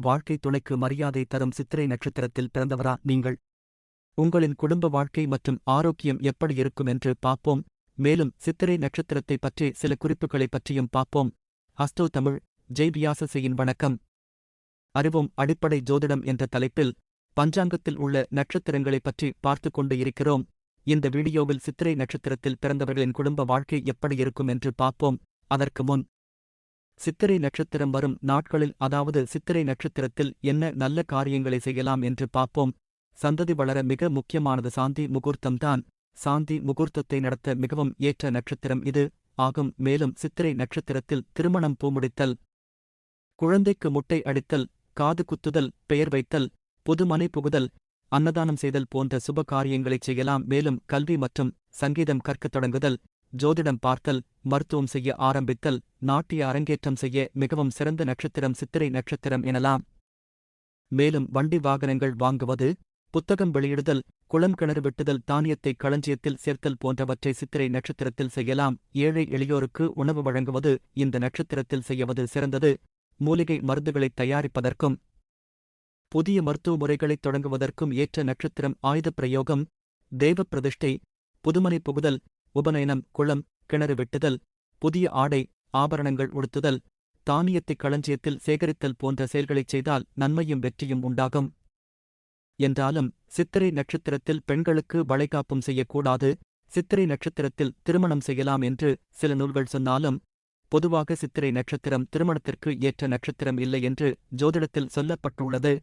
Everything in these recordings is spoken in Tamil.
வாழ்க்கை துணைக்கு மரியாதை தரும் சித்திரை நட்சத்திரத்தில் பிறந்தவரா நீங்கள்? உங்களின் குடும்ப வாழ்க்கை மற்றும் ஆரோக்கியம் எப்படி இருக்கும் என்று பார்ப்போம். மேலும் சித்திரை நட்சத்திரத்தை பற்றி சில குறிப்புகளைப் பற்றியும் பார்ப்போம். அஸ்டோ தமிழ் ஜெய் வணக்கம். அறிவோம் அடிப்படை ஜோதிடம் என்ற தலைப்பில் பஞ்சாங்கத்தில் உள்ள நட்சத்திரங்களைப் பற்றி பார்த்து கொண்டு இருக்கிறோம். இந்த வீடியோவில் சித்திரை நட்சத்திரத்தில் பிறந்தவர்களின் குடும்ப வாழ்க்கை எப்படி இருக்கும் என்று பார்ப்போம். அதற்கு முன் சித்திரை நட்சத்திரம் வரும் நாட்களில் அதாவது சித்திரை நட்சத்திரத்தில் என்ன நல்ல காரியங்களை செய்யலாம் என்று பார்ப்போம். சந்ததி வளர மிக முக்கியமானது சாந்தி முகூர்த்தம்தான் சாந்தி முகூர்த்தத்தை நடத்த மிகவும் ஏற்ற நட்சத்திரம் இது. ஆகும். மேலும் சித்திரை நட்சத்திரத்தில் திருமணம் பூமுடித்தல் குழந்தைக்கு முட்டை அடித்தல் காது குத்துதல் பெயர் வைத்தல் புதுமனை புகுதல் அன்னதானம் செய்தல் போன்ற சுப காரியங்களைச் செய்யலாம். மேலும் கல்வி மற்றும் சங்கீதம் கற்கத் தொடங்குதல் ஜோதிடம் பார்த்தல் மருத்துவம் செய்ய ஆரம்பித்தல் நாட்டிய அரங்கேற்றம் செய்ய மிகவும் சிறந்த நட்சத்திரம் சித்திரை நட்சத்திரம் எனலாம். மேலும் வண்டி வாகனங்கள் வாங்குவது புத்தகம் வெளியிடுதல் குளம் கிணறு வெட்டுதல் தானியத்தை களஞ்சியத்தில் சேர்த்தல் போன்றவற்றை சித்திரை நட்சத்திரத்தில் செய்யலாம். ஏழை எளியோருக்கு உணவு வழங்குவது இந்த நட்சத்திரத்தில் செய்யவது சிறந்தது. மூலிகை மருந்துகளைத் தயாரிப்பதற்கும் புதிய மருத்துவ முறைகளைத் தொடங்குவதற்கும் ஏற்ற நட்சத்திரம் ஆயுதப் பிரயோகம் தெய்வ பிரதிஷ்டை புதுமனை புகுதல் உபநயனம் குளம் கிணறு வெட்டுதல் புதிய ஆடை ஆபரணங்கள் உடுத்துதல் தானியத்தைக் களஞ்சியத்தில் சேகரித்தல் போன்ற செயல்களைச் செய்தால் நன்மையும் வெற்றியும் உண்டாகும். என்றாலும் சித்திரை நட்சத்திரத்தில் பெண்களுக்கு வளைகாப்பும் செய்யக்கூடாது. சித்திரை நட்சத்திரத்தில் திருமணம் செய்யலாம் என்று சில நூல்கள் சொன்னாலும் பொதுவாக சித்திரை நட்சத்திரம் திருமணத்திற்கு ஏற்ற நட்சத்திரம் இல்லை என்று ஜோதிடத்தில் சொல்லப்பட்டுள்ளது.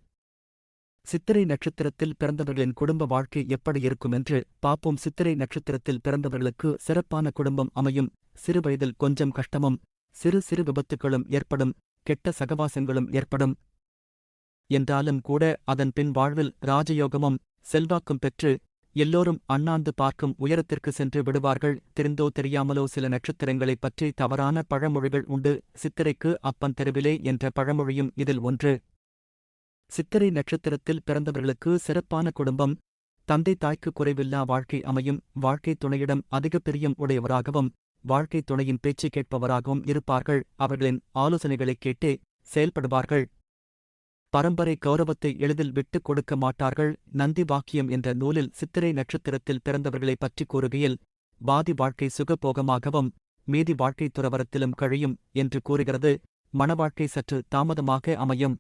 சித்திரை நட்சத்திரத்தில் பிறந்தவர்களின் குடும்ப வாழ்க்கை எப்படி இருக்கும் என்று பாப்போம் சித்திரை நட்சத்திரத்தில் பிறந்தவர்களுக்கு சிறப்பான குடும்பம் அமையும். சிறுவயதில் கொஞ்சம் கஷ்டமும் சிறு சிறு விபத்துகளும் ஏற்படும் கெட்ட சகவாசங்களும் ஏற்படும். என்றாலும் கூட அதன் பின் வாழ்வில் ராஜயோகமும் செல்வாக்கும் பெற்று எல்லோரும் அண்ணாந்து பார்க்கும் உயரத்திற்கு சென்று விடுவார்கள். தெரிந்தோ தெரியாமலோ சில நட்சத்திரங்களைப் பற்றி தவறான பழமொழிகள் உண்டு. சித்திரைக்கு அப்பன் தெருவிலே என்ற பழமொழியும் இதில் ஒன்று. சித்திரை நட்சத்திரத்தில் பிறந்தவர்களுக்கு சிறப்பான குடும்பம். தந்தை தாய்க்கு குறைவில்லா வாழ்க்கை அமையும். வாழ்க்கை துணையிடம் அதிக பிரியம் உடையவராகவும் வாழ்க்கை துணையின் பேச்சு கேட்பவராகவும் இருப்பார்கள். அவர்களின் ஆலோசனைகளைக் கேட்டே செயல்படுவார்கள். பரம்பரை கௌரவத்தை எளிதில் விட்டுக் கொடுக்க மாட்டார்கள். நந்தி வாக்கியம் என்ற நூலில் சித்திரை நட்சத்திரத்தில் பிறந்தவர்களைப் பற்றி கூறுகையில் பாதி வாழ்க்கை சுகபோகமாகவும் மீதி வாழ்க்கை துறவரத்திலும் கழியும் என்று கூறுகிறது. மணவாழ்க்கை சற்று தாமதமாக அமையும்.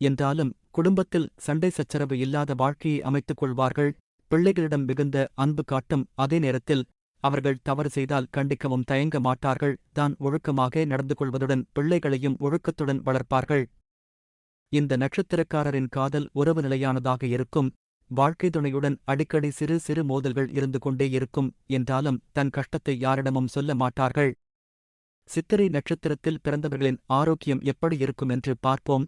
என்றாலும் குடும்பத்தில் சண்டை சச்சரவு இல்லாத வாழ்க்கையை அமைத்துக் கொள்வார்கள். பிள்ளைகளிடம் மிகுந்த அன்பு காட்டும் அதே நேரத்தில் அவர்கள் தவறு செய்தால் கண்டிக்கவும் தயங்க மாட்டார்கள். தான் ஒழுக்கமாக நடந்து கொள்வதுடன் பிள்ளைகளையும் ஒழுக்கத்துடன் வளர்ப்பார்கள். இந்த நட்சத்திரக்காரரின் காதல் உறவு நிலையானதாக இருக்கும். வாழ்க்கை துணையுடன் அடிக்கடி சிறு சிறு மோதல்கள் இருந்து கொண்டே இருக்கும் என்றாலும் தன் கஷ்டத்தை யாரிடமும் சொல்ல மாட்டார்கள். சித்திரை நட்சத்திரத்தில் பிறந்தவர்களின் ஆரோக்கியம் எப்படி இருக்கும் என்று பார்ப்போம்.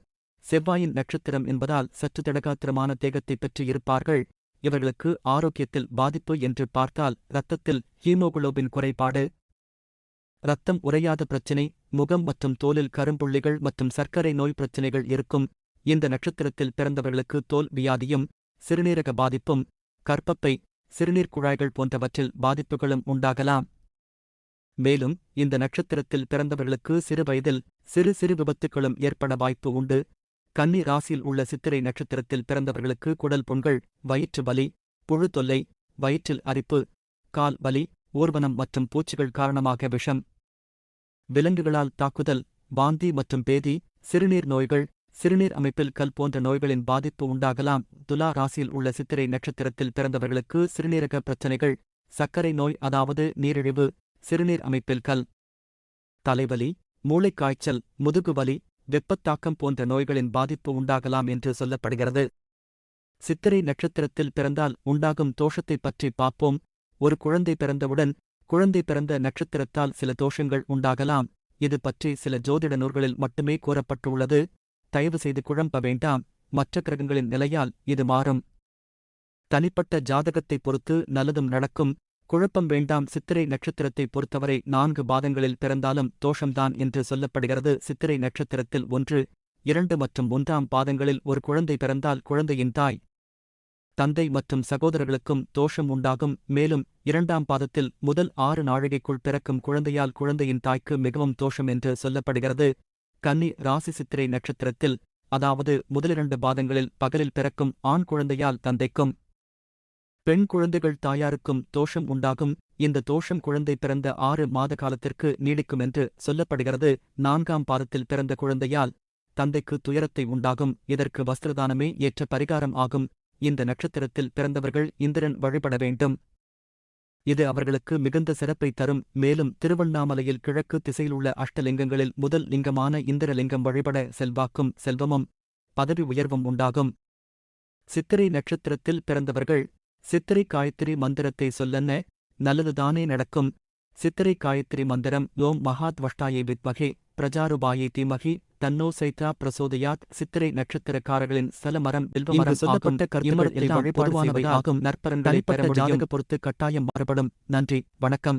செவ்வாயின் நட்சத்திரம் என்பதால் சற்று திடகாத்திரமான தேகத்தை பெற்று இருப்பார்கள். இவர்களுக்கு ஆரோக்கியத்தில் பாதிப்பு என்று பார்த்தால் இரத்தத்தில் ஹீமோகுளோபின் குறைபாடு இரத்தம் உறையாத பிரச்சினை முகம் மற்றும் தோலில் கரும்புள்ளிகள் மற்றும் சர்க்கரை நோய் பிரச்சினைகள் இருக்கும். இந்த நட்சத்திரத்தில் பிறந்தவர்களுக்கு தோல் வியாதியும் சிறுநீரக பாதிப்பும் கற்பப்பை சிறுநீர் குழாய்கள் போன்றவற்றில் பாதிப்புகளும் உண்டாகலாம். மேலும் இந்த நட்சத்திரத்தில் பிறந்தவர்களுக்கு சிறு வயதில் சிறு சிறு விபத்துகளும் ஏற்பட வாய்ப்பு உண்டு. கன்னி ராசியில் உள்ள சித்திரை நட்சத்திரத்தில் பிறந்தவர்களுக்கு குடல் புண்கள் வயிற்று வலி புழு தொல்லை வயிற்றில் அரிப்பு கால் வலி ஊர்வனம் மற்றும் பூச்சிகள் காரணமாக விஷம். விலங்குகளால் தாக்குதல் வாந்தி மற்றும் பேதி சிறுநீர் நோய்கள் சிறுநீர் அமைப்பில் கல் போன்ற நோய்களின் பாதிப்பு உண்டாகலாம். துலா ராசியில் உள்ள சித்திரை நட்சத்திரத்தில் பிறந்தவர்களுக்கு சிறுநீரக பிரச்சனைகள் சர்க்கரை நோய் அதாவது நீரிழிவு சிறுநீர் அமைப்பில் கல் தலைவலி மூளைக்காய்ச்சல் முதுகுவலி வெப்பத்தாக்கம் போன்ற நோய்களின் பாதிப்பு உண்டாகலாம் என்று சொல்லப்படுகிறது. சித்திரை நட்சத்திரத்தில் பிறந்தால் உண்டாகும் தோஷத்தைப் பற்றி பார்ப்போம். ஒரு குழந்தை பிறந்தவுடன் குழந்தை பிறந்த நட்சத்திரத்தால் சில தோஷங்கள் உண்டாகலாம். இது பற்றி சில ஜோதிட நூல்களில் மட்டுமே கூறப்பட்டுள்ளது. தயவு செய்து குழம்ப வேண்டாம். மற்ற கிரகங்களின் நிலையால் இது மாறும். தனிப்பட்ட ஜாதகத்தைப் பொறுத்து நல்லதும் நடக்கும். குழப்பம் வேண்டாம் சித்திரை நட்சத்திரத்தை பொறுத்தவரை நான்கு பாதங்களில் பிறந்தாலும் தோஷம்தான் என்று சொல்லப்படுகிறது. சித்திரை நட்சத்திரத்தில் ஒன்று இரண்டு மற்றும் ஒன்றாம் பாதங்களில் ஒரு குழந்தை பிறந்தால் குழந்தையின் தாய் தந்தை மற்றும் சகோதரர்களுக்கும் தோஷம் உண்டாகும். மேலும் இரண்டாம் பாதத்தில் முதல் ஆறு நாழிகைக்குள் பிறக்கும் குழந்தையால் குழந்தையின் தாய்க்கு மிகவும் தோஷம் என்று சொல்லப்படுகிறது. கன்னி ராசி சித்திரை நட்சத்திரத்தில் அதாவது முதலிரண்டு பாதங்களில் பகலில் பிறக்கும் ஆண் குழந்தையால் தந்தைக்கும் பெண் குழந்தைகள் தாயாருக்கும் தோஷம் உண்டாகும். இந்த தோஷம் குழந்தை பிறந்த ஆறு மாத காலத்திற்கு நீடிக்கும் என்று சொல்லப்படுகிறது. நான்காம் பாதத்தில் பிறந்த குழந்தையால் தந்தைக்கு துயரத்தை உண்டாகும். இதற்கு வஸ்திரதானமே ஏற்ற பரிகாரம் ஆகும். இந்த நட்சத்திரத்தில் பிறந்தவர்கள் இந்திரன் வழிபட வேண்டும். இது அவர்களுக்கு மிகுந்த சிறப்பை தரும். மேலும் திருவண்ணாமலையில் கிழக்கு திசையிலுள்ள அஷ்டலிங்கங்களில் முதல் லிங்கமான இந்திரலிங்கம் வழிபட செல்வாக்கும் செல்வமும் பதவி உயர்வும் உண்டாகும். சித்திரை நட்சத்திரத்தில் பிறந்தவர்கள் சித்திரை காயத்ரி மந்திரத்தை சொல்லன்ன? நல்லதுதானே நடக்கும். சித்திரை காயத்ரி மந்திரம் ஓம் மகாத்வஷ்டாயை வித்மகே பிரஜாருபாயை தீமகி தன்னோ சைத்ரா பிரசோதயாத் சித்திரை நட்சத்திரக்காரர்களின் வில்வமரம் சொல்லப்பட்ட பொதுவானவை ஆகும். நற்பரன்களை பெற முடியும். பொறுத்து கட்டாயம் மாறுபடும். நன்றி. வணக்கம்.